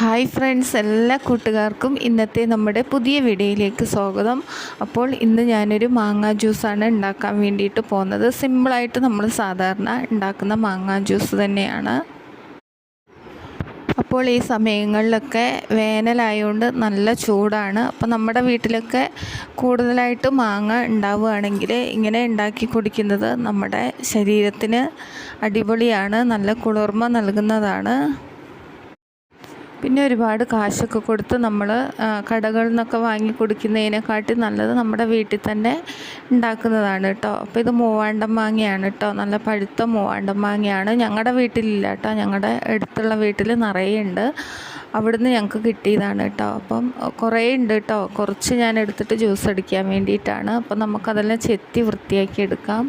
Hi friends എല്ലാ കൂട്ടുകാർക്കും ഇന്നത്തെ നമ്മുടെ പുതിയ വീഡിയോയിലേക്ക് സ്വാഗതം. അപ്പോൾ ഇന്ന് ഞാനൊരു മാങ്ങ ജ്യൂസാണ് ഉണ്ടാക്കാൻ വേണ്ടിയിട്ട് പോകുന്നത്. സിമ്പിളായിട്ട് നമ്മൾ സാധാരണ ഉണ്ടാക്കുന്ന മാങ്ങ ജ്യൂസ് തന്നെയാണ്. അപ്പോൾ ഈ സമയങ്ങളിലൊക്കെ വേനലായതുകൊണ്ട് നല്ല ചൂടാണ്. അപ്പോൾ നമ്മുടെ വീട്ടിലൊക്കെ കൂടുതലായിട്ട് മാങ്ങ ഉണ്ടാവുകയാണെങ്കിൽ ഇങ്ങനെ ഉണ്ടാക്കി കുടിക്കുന്നത് നമ്മുടെ ശരീരത്തിന് അടിപൊളിയാണ് നല്ല കുളിർമ നൽകുന്നതാണ്. പിന്നെ ഒരുപാട് കാശൊക്കെ കൊടുത്ത് നമ്മൾ കടകളിൽ നിന്നൊക്കെ വാങ്ങി കുടിക്കുന്നതിനെക്കാട്ടി നല്ലത് നമ്മുടെ വീട്ടിൽ തന്നെ ഉണ്ടാക്കുന്നതാണ് കേട്ടോ അപ്പോൾ ഇത് മൂവാണ്ടം മാങ്ങയാണ് കേട്ടോ നല്ല പഴുത്ത മൂവാണ്ടം മാങ്ങയാണ്. ഞങ്ങളുടെ വീട്ടിലില്ല കേട്ടോ ഞങ്ങളുടെ അടുത്തുള്ള വീട്ടിൽ നിറയെ ഉണ്ട് അവിടുന്ന് ഞങ്ങൾക്ക് കിട്ടിയതാണ് കേട്ടോ അപ്പം കുറേ ഉണ്ട് കേട്ടോ കുറച്ച് ഞാൻ എടുത്തിട്ട് ജ്യൂസ് അടിക്കാൻ വേണ്ടിയിട്ടാണ്. അപ്പം നമുക്കതെല്ലാം ചെത്തി വൃത്തിയാക്കി എടുക്കാം.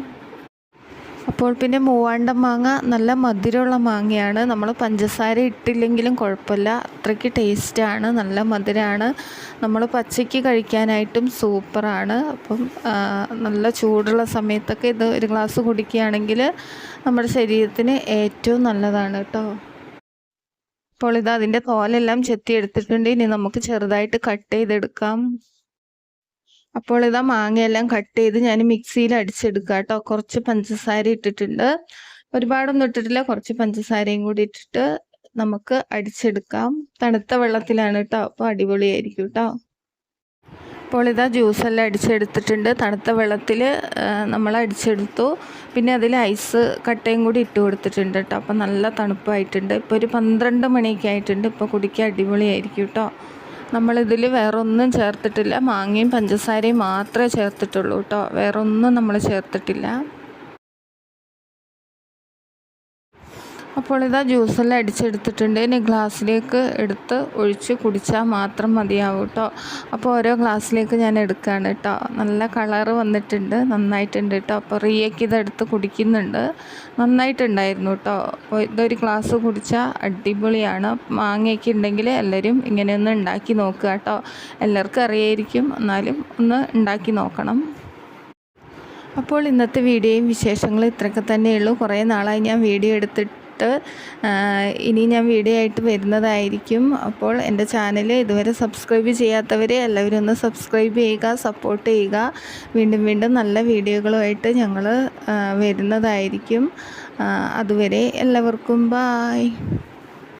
അപ്പോൾ പിന്നെ മൂവാണ്ടം മാങ്ങ നല്ല മധുരമുള്ള മാങ്ങയാണ്. നമ്മൾ പഞ്ചസാര ഇട്ടില്ലെങ്കിലും കുഴപ്പമില്ല. അത്രയ്ക്ക് ടേസ്റ്റാണ്. നല്ല മധുരമാണ് നമ്മൾ പച്ചയ്ക്ക് കഴിക്കാനായിട്ടും സൂപ്പറാണ്. അപ്പം നല്ല ചൂടുള്ള സമയത്തൊക്കെ ഇത് ഒരു ഗ്ലാസ് കുടിക്കുകയാണെങ്കിൽ നമ്മുടെ ശരീരത്തിന് ഏറ്റവും നല്ലതാണ് കേട്ടോ അപ്പോൾ ഇത് അതിന്റെ തോലെല്ലാം ചെത്തി എടുത്തിട്ടുണ്ട്. ഇനി നമുക്ക് ചെറുതായിട്ട് കട്ട് ചെയ്തെടുക്കാം. അപ്പോൾ ഇതാ മാങ്ങയെല്ലാം കട്ട് ചെയ്ത് ഞാൻ മിക്സിയിൽ അടിച്ചെടുക്കുക കേട്ടോ. കുറച്ച് പഞ്ചസാര ഇട്ടിട്ടുണ്ട്. ഒരുപാടൊന്നും ഇട്ടിട്ടില്ല. കുറച്ച് പഞ്ചസാരയും കൂടി ഇട്ടിട്ട് നമുക്ക് അടിച്ചെടുക്കാം. തണുത്ത വെള്ളത്തിലാണ് കേട്ടോ. അപ്പോൾ അടിപൊളിയായിരിക്കും കേട്ടോ. അപ്പോൾ ഇതാ ജ്യൂസെല്ലാം അടിച്ചെടുത്തിട്ടുണ്ട്. തണുത്ത വെള്ളത്തിൽ നമ്മൾ അടിച്ചെടുത്തു. പിന്നെ അതിൽ ഐസ് കട്ടയും കൂടി ഇട്ട് കൊടുത്തിട്ടുണ്ട് കേട്ടോ. അപ്പോൾ നല്ല തണുപ്പായിട്ടുണ്ട്. ഇപ്പോൾ ഒരു പന്ത്രണ്ട് മണിയൊക്കെ ആയിട്ടുണ്ട്. ഇപ്പോൾ കുടിക്കാൻ അടിപൊളിയായിരിക്കും കേട്ടോ. നമ്മളിതിൽ വേറൊന്നും ചേർത്തിട്ടില്ല. മാങ്ങയും പഞ്ചസാരയും മാത്രമേ ചേർത്തിട്ടുള്ളൂ കേട്ടോ. വേറൊന്നും നമ്മൾ ചേർത്തിട്ടില്ല. അപ്പോൾ ഇതാ ജ്യൂസെല്ലാം അടിച്ചെടുത്തിട്ടുണ്ട്. ഇനി ഗ്ലാസ്സിലേക്ക് എടുത്ത് ഒഴിച്ച് കുടിച്ചാൽ മാത്രം മതിയാവും കേട്ടോ അപ്പോൾ ഓരോ ഗ്ലാസ്സിലേക്ക് ഞാൻ എടുക്കുകയാണ് കേട്ടോ നല്ല കളറ് വന്നിട്ടുണ്ട്. നന്നായിട്ടുണ്ട് കേട്ടോ അപ്പോൾ റിയയ്ക്ക് ഇതെടുത്ത് കുടിക്കുന്നുണ്ട്. നന്നായിട്ടുണ്ടായിരുന്നു കേട്ടോ അപ്പോൾ ഇതൊരു ഗ്ലാസ് കുടിച്ചാൽ അടിപൊളിയാണ്. മാങ്ങയൊക്കെ ഉണ്ടെങ്കിൽ എല്ലാവരും ഇങ്ങനെയൊന്ന് ഉണ്ടാക്കി നോക്കുക കേട്ടോ എല്ലാവർക്കും അറിയായിരിക്കും. എന്നാലും ഒന്ന് ഉണ്ടാക്കി നോക്കണം. അപ്പോൾ ഇന്നത്തെ വീഡിയോയും വിശേഷങ്ങളും ഇത്രയൊക്കെ തന്നെയുള്ളൂ കുറേ നാളായി ഞാൻ വീഡിയോ എടുത്തിട്ട് ഇനി ഞാൻ വീഡിയോ ആയിട്ട് വരുന്നതായിരിക്കും. അപ്പോൾ എന്റെ ചാനൽ ഇതുവരെ സബ്സ്ക്രൈബ് ചെയ്യാത്തവർ എല്ലാവരും ഒന്ന് സബ്സ്ക്രൈബ് ചെയ്യുക സപ്പോർട്ട് ചെയ്യുക. വീണ്ടും വീണ്ടും നല്ല വീഡിയോകളുമായിട്ട് ഞങ്ങൾ വരുന്നതായിരിക്കും. അതുവരെ എല്ലാവർക്കും ബായ്